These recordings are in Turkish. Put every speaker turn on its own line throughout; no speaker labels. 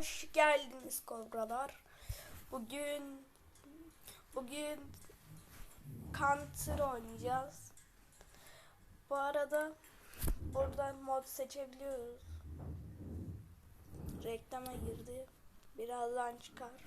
Hoş geldiniz kobralar. Bugün bugün Counter oynayacağız. Bu arada burada mod seçebiliyoruz. Reklama girdi. Birazdan çıkar.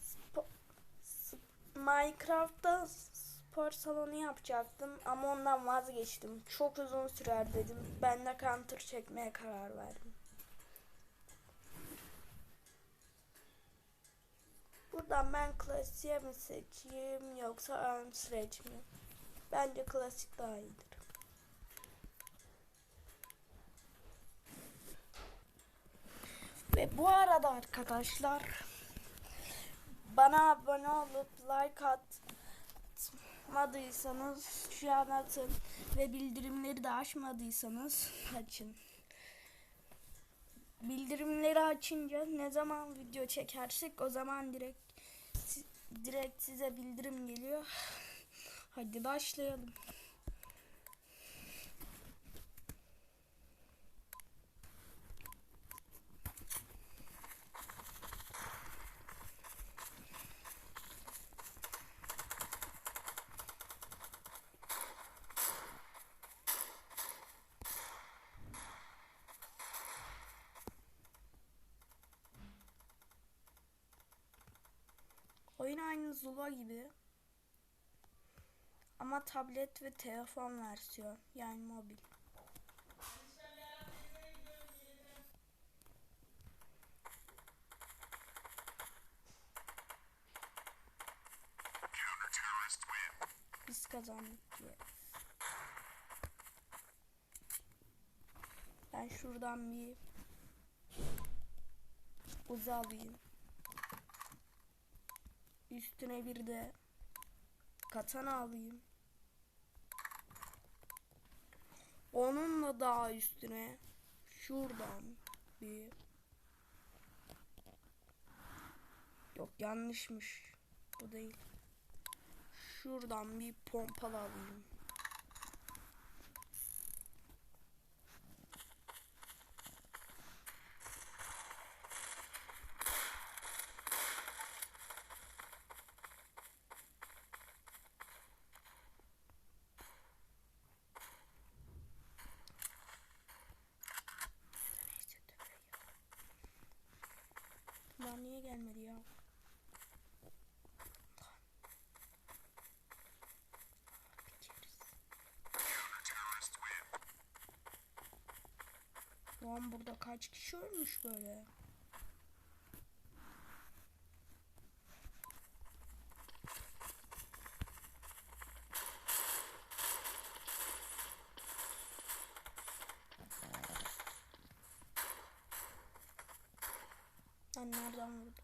Spo- s- Minecraft'ta spor salonu yapacaktım ama ondan vazgeçtim. Çok uzun sürer dedim. Ben de Counter çekmeye karar verdim. Buradan ben klasiğe mi seçeyim yoksa Armstretch mi? Bence klasik daha iyidir. Ve bu arada arkadaşlar bana abone olup like atmadıysanız şu an atın ve bildirimleri de açmadıysanız açın. Bildirimleri açınca ne zaman video çekersek o zaman direkt direkt size bildirim geliyor. Hadi başlayalım. Oyun aynı Zula gibi. Ama tablet ve telefon versiyon yani mobil. Biz kazandık. Ben şuradan bir uza alayım. Üstüne bir de katana alayım. Onunla daha üstüne şuradan bir Yok yanlışmış. Bu değil. Şuradan bir pompalı alayım. Gelmedi ya? Lan burada kaç kişi ölmüş böyle? Lan nereden vurdu?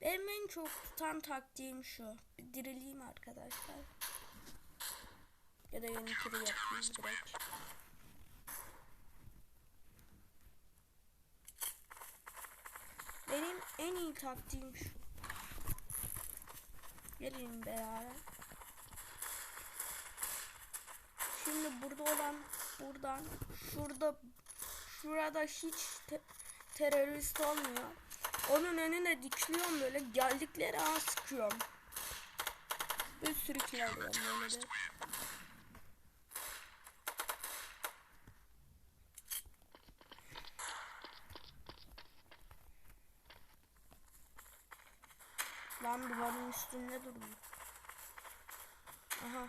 Benim en çok tutan taktiğim şu. Bir dirileyim arkadaşlar. Ya da yeni turu yapayım direkt. Benim en iyi taktiğim şu. Gelin beraber. Şimdi burada olan buradan şurada şurada hiç te- terörist olmuyor. Onun önüne dikiliyorum böyle geldikleri an sıkıyorum. Bir sürü kill alıyorum böyle de. Lan duvarın üstünde duruyor. Aha.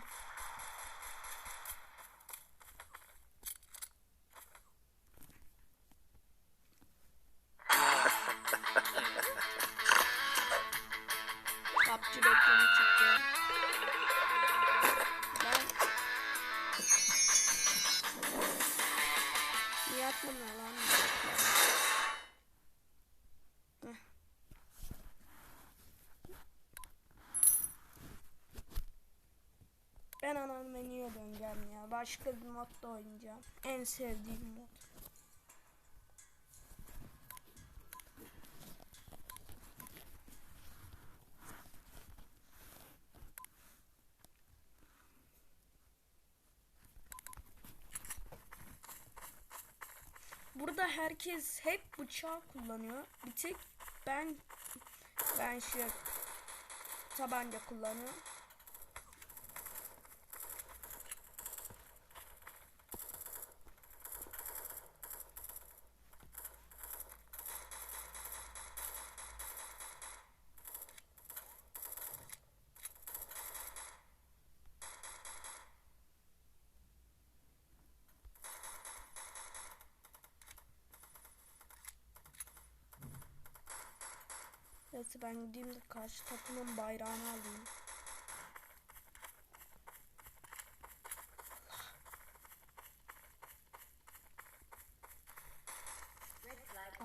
Atmıyor lan? Ben ana menüye döneceğim ya. Başka bir modda oynayacağım. En sevdiğim mod. Herkes hep bıçağı kullanıyor. Bir tek ben ben şey tabanca kullanıyorum. Neyse ben gideyim de karşı takımın bayrağını alayım.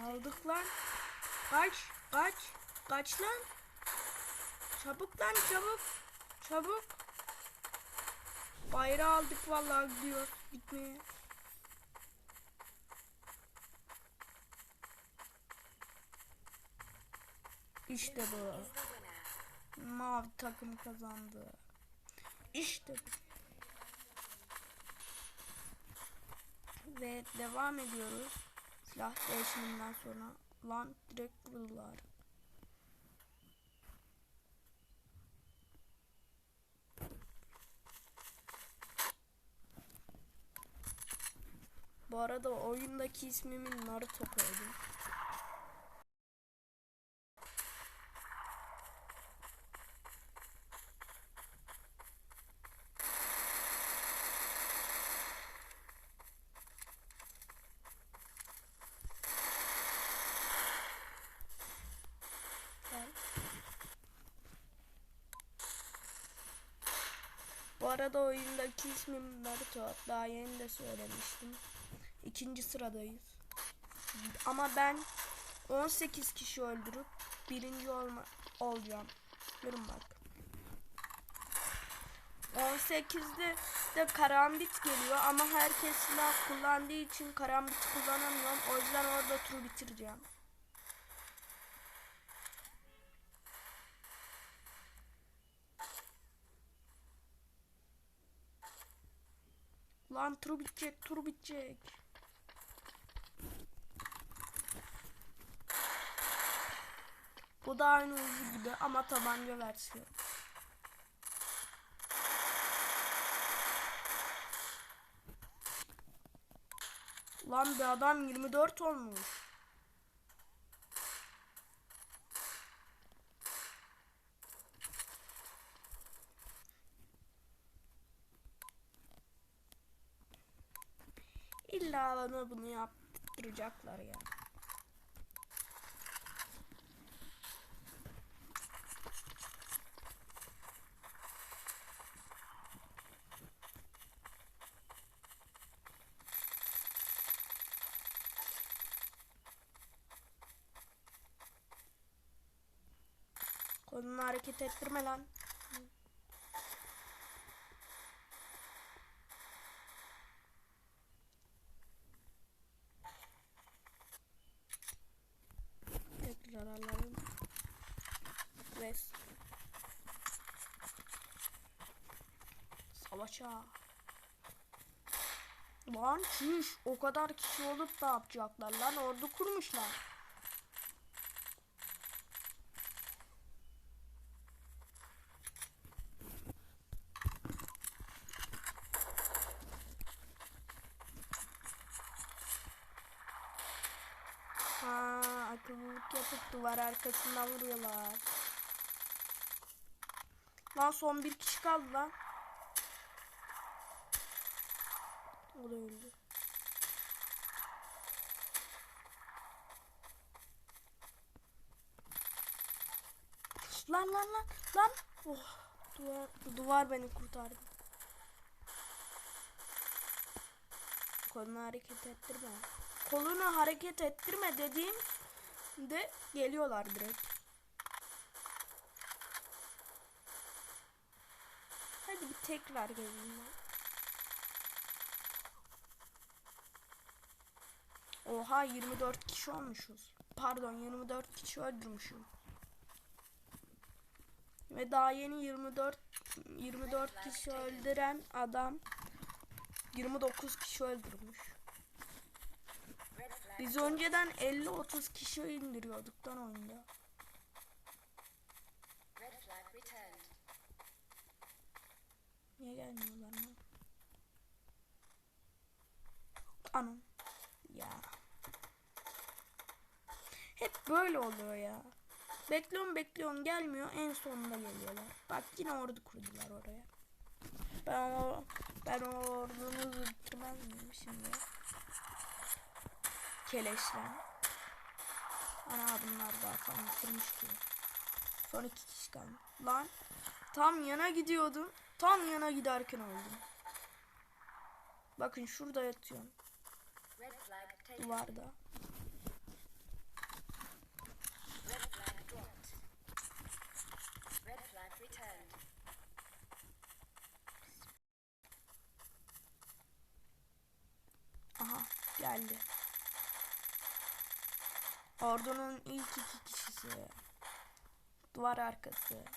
Aldık lan. Kaç, kaç, kaç lan. Çabuk lan çabuk. Çabuk. Bayrağı aldık vallahi gidiyor gitmeye. İşte bu. Mavi takım kazandı. İşte bu. Ve devam ediyoruz. Silah değişiminden sonra lan direkt vurdular. Bu arada oyundaki ismimin Naruto koydum. Arada oyundaki ismim Naruto. Daha yeni de söylemiştim. İkinci sıradayız. Ama ben 18 kişi öldürüp birinci olma olacağım. Görün bak. 18'de de karambit geliyor ama herkes silah kullandığı için karambit kullanamıyorum. O yüzden orada turu bitireceğim. Lan tur bitecek, tur bitecek. Bu da aynı ucu gibi ama tabanca versiyon. Lan bir adam 24 olmuş. İlla bana bunu yaptıracaklar ya. Kolunu hareket ettirme lan. Tekrar alalım. Ve savaşa. Lan çüş o kadar kişi olup da yapacaklar lan ordu kurmuşlar. Ha, akıllılık yapıp duvar arkasından vuruyorlar. Lan son bir kişi kaldı lan. O da öldü. Lan lan lan lan. Oh, duvar, duvar beni kurtardı. Kolunu hareket ettirme. Kolunu hareket ettirme dediğim de geliyorlar direkt. Hadi bir tekrar gelin. lan. Oha 24 kişi olmuşuz. Pardon 24 kişi öldürmüşüm. Ve daha yeni 24 24 kişi öldüren adam 29 kişi öldürmüş. Biz önceden 50-30 kişi indiriyorduk lan oyunda. Niye gelmiyorlar lan? Anam. Ya. Hep böyle oluyor ya. Bekliyorum bekliyorum gelmiyor en sonunda geliyorlar. Bak yine ordu kurdular oraya. Ben o ben o ordumuzu bitirmez miyim şimdi? Keleşlen. Ana bunlar daha tam bitirmiş ki. Son iki kişi kaldı. Lan tam yana gidiyordum. Tam yana giderken öldüm. Bakın şurada yatıyorum. Duvarda. Geldi. Ordunun ilk iki kişisi. Duvar arkası.